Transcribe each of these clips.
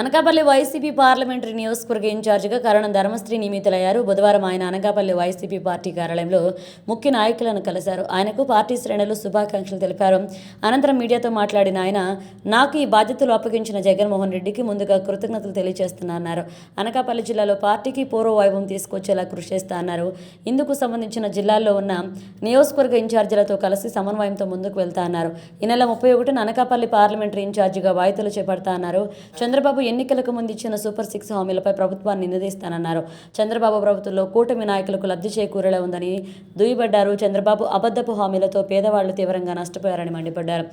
Anakapalli YCP parliamentary నియోజకవర్గ ఇన్ఛార్జిగా కరణం ధర్మశ్రీ నియమితులయ్యారు. బుధవారం ఆయన అనకాపల్లి వైసీపీ పార్టీ కార్యాలయంలో ముఖ్య నాయకులను కలిశారు. ఆయనకు పార్టీ శ్రేణులు శుభాకాంక్షలు తెలిపారు. అనంతరం మీడియాతో మాట్లాడిన ఆయన నాకు ఈ బాధ్యతలు అప్పగించిన జగన్మోహన్ రెడ్డికి ముందుగా కృతజ్ఞతలు తెలియజేస్తున్నారన్నారు. అనకాపల్లి జిల్లాలో పార్టీకి పూర్వ వైభవం తీసుకొచ్చేలా కృషి చేస్తా అన్నారు. ఇందుకు సంబంధించిన జిల్లాల్లో ఉన్న నియోజకవర్గ ఇన్ఛార్జీలతో కలిసి సమన్వయంతో ముందుకు వెళ్తా అన్నారు. ఈ నెల ముప్పై ఒకటిన అనకాపల్లి పార్లమెంటరీ ఇన్ఛార్జిగా బాధ్యతలు చేపడతా అన్నారు. చంద్రబాబు ఎన్నికలకు ముందు ఇచ్చిన సూపర్ సిక్స్ హామీలపై ప్రభుత్వాన్ని నిలదీస్తానన్నారు చంద్రబాబు ప్రభుత్వంలో కూటమి నాయకులకు లబ్ధి చేకూరేలా ఉందని దుయ్యబడ్డారు. చంద్రబాబు అబద్ధపు హామీలతో పేదవాళ్ళు తీవ్రంగా నష్టపోయారని మండిపడ్డారు.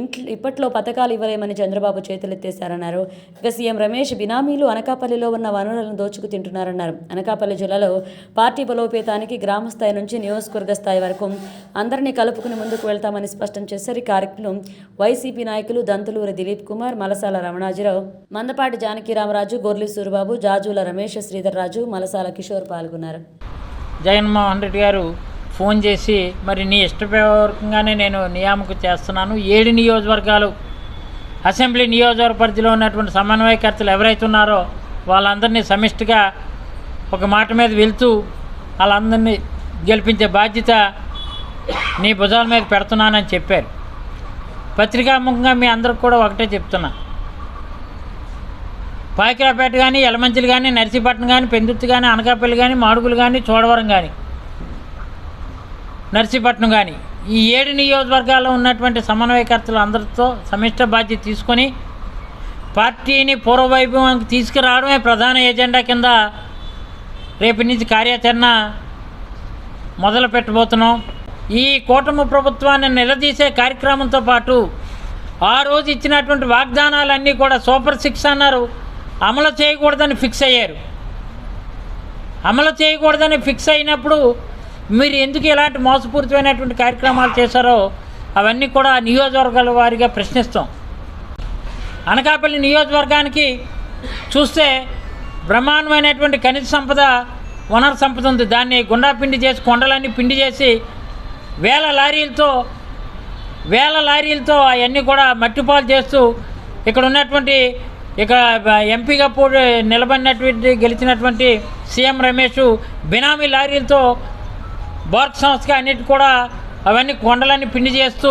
ఇంట్లో ఇప్పట్లో పథకాలు ఇవ్వలేమని చంద్రబాబు చేతులెత్తేశారన్నారు. ఇక సీఎం రమేష్ బినామీలు అనకాపల్లిలో ఉన్న వనరులను దోచుకు తింటున్నారన్నారు అనకాపల్లి జిల్లాలో పార్టీ బలోపేతానికి గ్రామ స్థాయి నుంచి నియోజకవర్గ స్థాయి వరకు అందరినీ కలుపుకుని ముందుకు వెళ్తామని స్పష్టం చేశారు. ఈ కార్యక్రమం వైసీపీ నాయకులు దంతులూరి దిలీప్ కుమార్ మలసాల రమణాజీరావు మందపాటి జానకిరామరాజు గొర్లి సూరిబాబు జాజుల రమేష్ శ్రీధర్ రాజు మలసాల కిషోర్ పాల్గొన్నారు. జగన్మోహన్ రెడ్డి గారు ఫోన్ చేసి మరి నీ ఇష్టపూర్వకంగానే నేను నియామకం చేస్తున్నాను. ఏడు నియోజకవర్గాలు అసెంబ్లీ నియోజకవర్గ పరిధిలో ఉన్నటువంటి సమన్వయకర్తలు ఎవరైతే ఉన్నారో వాళ్ళందరినీ సమిష్టిగా ఒక మాట మీద వెళ్తూ వాళ్ళందరినీ గెలిపించే బాధ్యత నీ భుజాల మీద పెడుతున్నానని చెప్పారు. పత్రికాముఖంగా మీ అందరికి కూడా ఒకటే చెప్తున్నా. పాకిరాపేట కానీ ఎలమంచిలు కానీ నర్సీపట్నం కానీ పెందుర్తి కానీ అనకాపల్లి కానీ మాడుగులు కానీ చోడవరం కానీ నర్సీపట్నం కానీ ఈ ఏడు నియోజకవర్గాల్లో ఉన్నటువంటి సమన్వయకర్తలు అందరితో సమిష్ట బాధ్యత తీసుకొని పార్టీని పూర్వవైభవానికి తీసుకురావడమే ప్రధాన ఎజెండా కింద రేపటి నుంచి కార్యాచరణ మొదలు పెట్టబోతున్నాం. ఈ కూటమి ప్రభుత్వాన్ని నిలదీసే కార్యక్రమంతో పాటు ఆ రోజు ఇచ్చినటువంటి వాగ్దానాలన్నీ కూడా సూపర్ సిక్స్ అన్నారు. అమలు చేయకూడదని ఫిక్స్ అయ్యారు. అమలు చేయకూడదని ఫిక్స్ అయినప్పుడు మీరు ఎందుకు ఇలాంటి మోసపూరితమైనటువంటి కార్యక్రమాలు చేశారో అవన్నీ కూడా నియోజకవర్గాల వారిగా ప్రశ్నిస్తాం. అనకాపల్లి నియోజకవర్గానికి చూస్తే బ్రహ్మాండమైనటువంటి ఖనిజ సంపద వనరు సంపద ఉంది. దాన్ని గుండా పిండి చేసి కొండలన్నీ పిండి చేసి వేల లారీలతో వేల లారీలతో అవన్నీ కూడా మట్టిపాలు చేస్తూ ఇక్కడ ఉన్నటువంటి ఇక ఎంపీగా పోటీ నిలబడినటువంటి గెలిచినటువంటి సీఎం రమేష్ బినామీ లారీలతో భారత సంస్థకి అన్నిటి కూడా అవన్నీ కొండలన్నీ పిండి చేస్తూ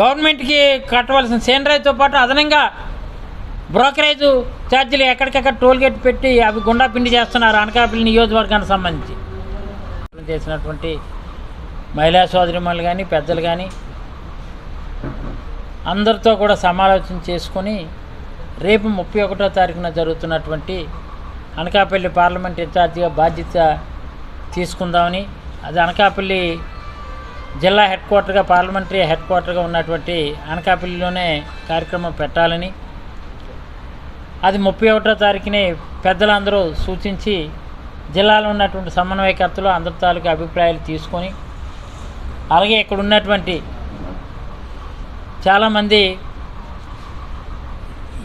గవర్నమెంట్కి కట్టవలసిన సేనరైతో పాటు అదనంగా బ్రోకరేజ్ ఛార్జీలు ఎక్కడికెక్కడ టోల్గేట్ పెట్టి అవి గుండా పిండి చేస్తున్నారు అనకాపల్లి నియోజకవర్గానికి సంబంధించి. చేసినటువంటి మహిళా సోదరిమణులు కానీ పెద్దలు కానీ అందరితో కూడా సమాలోచన చేసుకొని రేపు ముప్పై ఒకటో తారీఖున జరుగుతున్నటువంటి అనకాపల్లి పార్లమెంట్ ఇన్ఛార్జిగా బాధ్యత తీసుకుందామని అది అనకాపల్లి జిల్లా హెడ్ క్వార్టర్గా పార్లమెంటరీ హెడ్ క్వార్టర్గా ఉన్నటువంటి అనకాపల్లిలోనే కార్యక్రమం పెట్టాలని అది ముప్పై ఒకటో తారీఖునే పెద్దలందరూ సూచించి జిల్లాలో ఉన్నటువంటి సమన్వయకర్తలు అందరి తాలూకు అభిప్రాయాలు తీసుకొని అలాగే ఇక్కడ ఉన్నటువంటి చాలామంది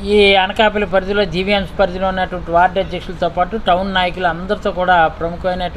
ఈ అనకాపల్లి పరిధిలో జీవీఎంస్ పరిధిలో ఉన్నటువంటి వార్డు అధ్యక్షులతో పాటు టౌన్ నాయకులు అందరితో కూడా ప్రముఖమైనటువంటి